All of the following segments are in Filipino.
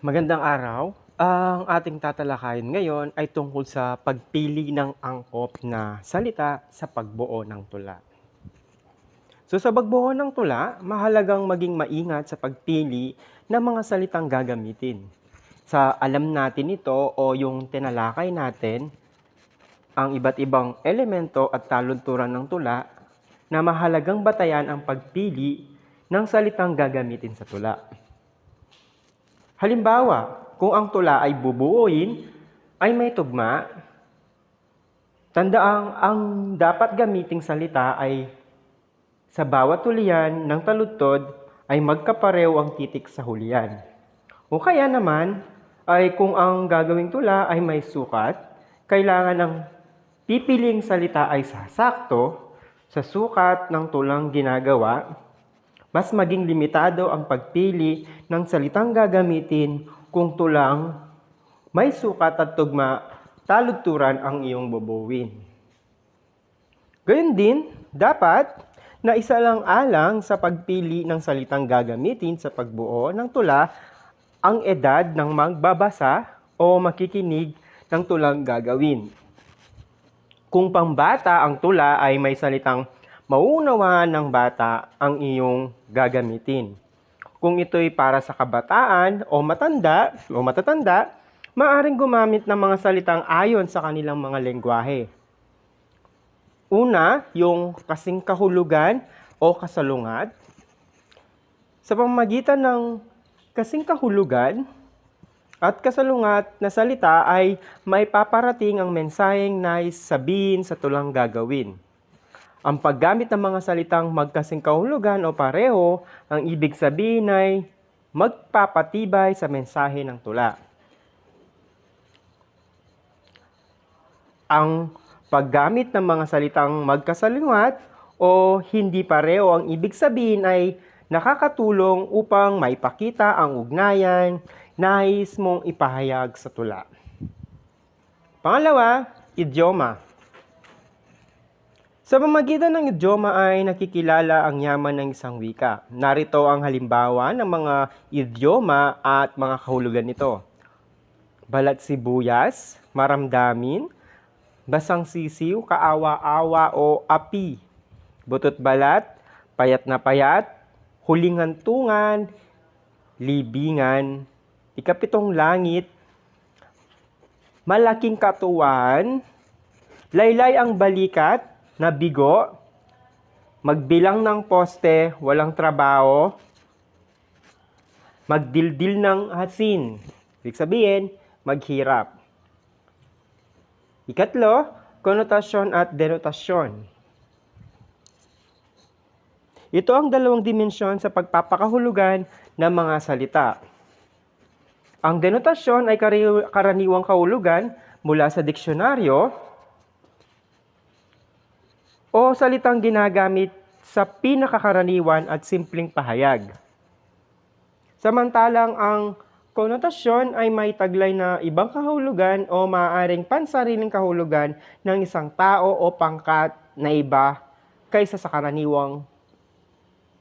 Magandang araw. Ang ating tatalakayin ngayon ay tungkol sa pagpili ng angkop na salita sa pagbuo ng tula. So sa pagbuo ng tula, mahalagang maging maingat sa pagpili ng mga salitang gagamitin. Sa alam natin ito o yung tinalakay natin, ang iba't ibang elemento at talunturan ng tula na mahalagang batayan ang pagpili ng salitang gagamitin sa tula. Halimbawa, kung ang tula ay bubuuin, ay may tugma, tandaang ang dapat gamiting salita ay sa bawat tulian ng taludtod ay magkapareho ang titik sa hulian. O kaya naman ay kung ang gagawing tula ay may sukat, kailangan ng pipiling salita ay sasakto sa sukat ng tulang ginagawa mas maging limitado ang pagpili ng salitang gagamitin kung tulang may sukat at tugma, taludturan ang iyong bubuwin. Gayun din, dapat na isa lang alang sa pagpili ng salitang gagamitin sa pagbuo ng tula ang edad ng magbabasa o makikinig ng tulang gagawin. Kung pambata ang tula ay may salitang mauunawaan ng bata ang iyong gagamitin. Kung ito'y para sa kabataan o matanda o matatanda, maaring gumamit ng mga salitang ayon sa kanilang mga lengguwahe. Una, yung kasing kahulugan o kasalungat. Sa pamamagitan ng kasing kahulugan at kasalungat na salita ay may paparating ang mensaheng nais sabihin sa tulang gagawin. Ang paggamit ng mga salitang magkasing kahulugan o pareho, ang ibig sabihin ay magpapatibay sa mensahe ng tula. Ang paggamit ng mga salitang magkasalungat o hindi pareho ang ibig sabihin ay nakakatulong upang maipakita ang ugnayan nais mong ipahayag sa tula. Pangalawa, idioma. Sa pamagitan ng idioma ay nakikilala ang yaman ng isang wika. Narito ang halimbawa ng mga idioma at mga kahulugan nito. Balat sibuyas, maramdamin, basang sisiw, kaawa-awa o api. Butot balat, payat na payat, huling hantungan, libingan, ikapitong langit, malaking katuwan, laylay ang balikat, na bigo, magbilang ng poste, walang trabaho, magdildil ng hasin. Ibig sabihin, maghirap. Ikatlo, konotasyon at denotasyon. Ito ang dalawang dimensyon sa pagpapakahulugan ng mga salita. Ang denotasyon ay karaniwang kahulugan mula sa diksyonaryo o salitang ginagamit sa pinakakaraniwan at simpleng pahayag. Samantalang ang konotasyon ay may taglay na ibang kahulugan o maaaring pansariling kahulugan ng isang tao o pangkat na iba kaysa sa karaniwang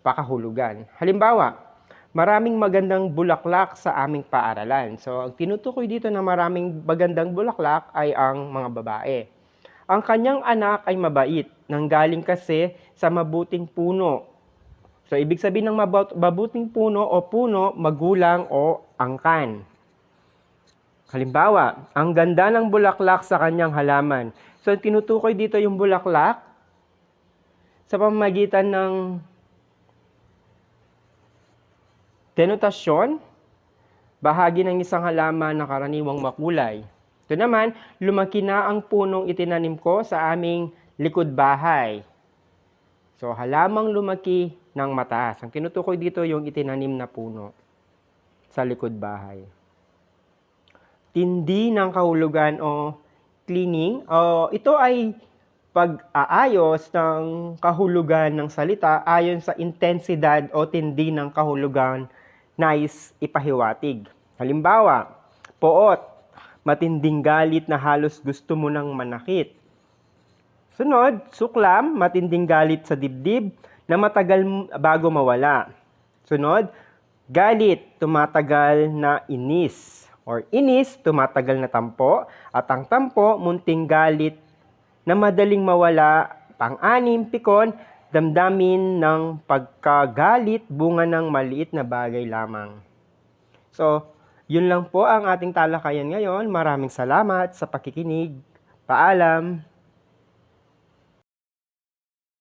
pakahulugan. Halimbawa, maraming magandang bulaklak sa aming paaralan. So, ang tinutukoy dito na maraming magandang bulaklak ay ang mga babae. Ang kanyang anak ay mabait, nanggaling kasi sa mabuting puno. So, ibig sabihin ng mabuting puno o puno, magulang o angkan. Halimbawa, ang ganda ng bulaklak sa kanyang halaman. So, tinutukoy dito yung bulaklak sa pamamagitan ng denotasyon, bahagi ng isang halaman na karaniwang makulay. Ito naman, lumaki na ang punong itinanim ko sa aming likod bahay. So, halamang lumaki ng mataas. Ang tinutukoy dito yung itinanim na puno sa likod bahay. Tindi ng kahulugan o cleaning. O, ito ay pag-aayos ng kahulugan ng salita ayon sa intensidad o tindi ng kahulugan nais ipahiwatig. Halimbawa, poot, matinding galit na halos gusto mo nang manakit. Sunod, suklam, matinding galit sa dibdib na matagal bago mawala. Sunod, Galit, tumatagal na inis. Or inis, tumatagal na tampo. At ang tampo, munting galit na madaling mawala. Pang-anim, pikon, damdamin ng pagkagalit, bunga ng maliit na bagay lamang. So, yun lang po ang ating talakayan ngayon. Maraming salamat sa pakikinig. Paalam!